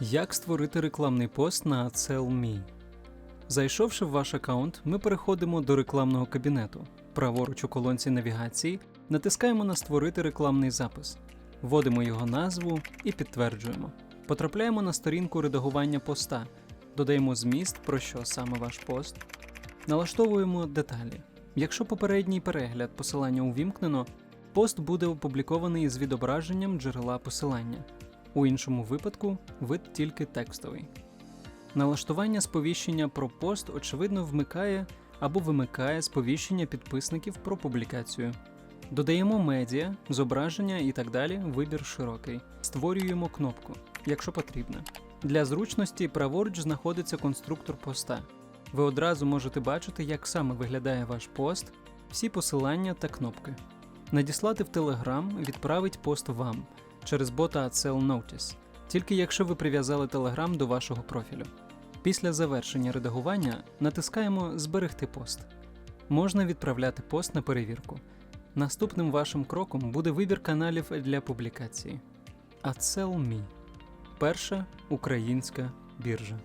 Як створити рекламний пост на AdSell.me? Зайшовши в ваш аккаунт, ми переходимо до рекламного кабінету. Праворуч у колонці навігації натискаємо на Створити рекламний запис, вводимо його назву і підтверджуємо. Потрапляємо на сторінку редагування поста, додаємо зміст, про що саме ваш пост, налаштовуємо деталі. Якщо попередній перегляд посилання увімкнено, пост буде опублікований з відображенням джерела посилання. У іншому випадку вид тільки текстовий. Налаштування сповіщення про пост очевидно вмикає або вимикає сповіщення підписників про публікацію. Додаємо медіа, зображення і так далі, вибір широкий. Створюємо кнопку, якщо потрібно. Для зручності праворуч знаходиться конструктор поста. Ви одразу можете бачити, як саме виглядає ваш пост, всі посилання та кнопки. Надіслати в Telegram відправить пост вам через бота AdSell Notice, тільки якщо ви прив'язали Telegram до вашого профілю. Після завершення редагування натискаємо Зберегти пост. Можна відправляти пост на перевірку. Наступним вашим кроком буде вибір каналів для публікації. AdSell.me – перша українська біржа.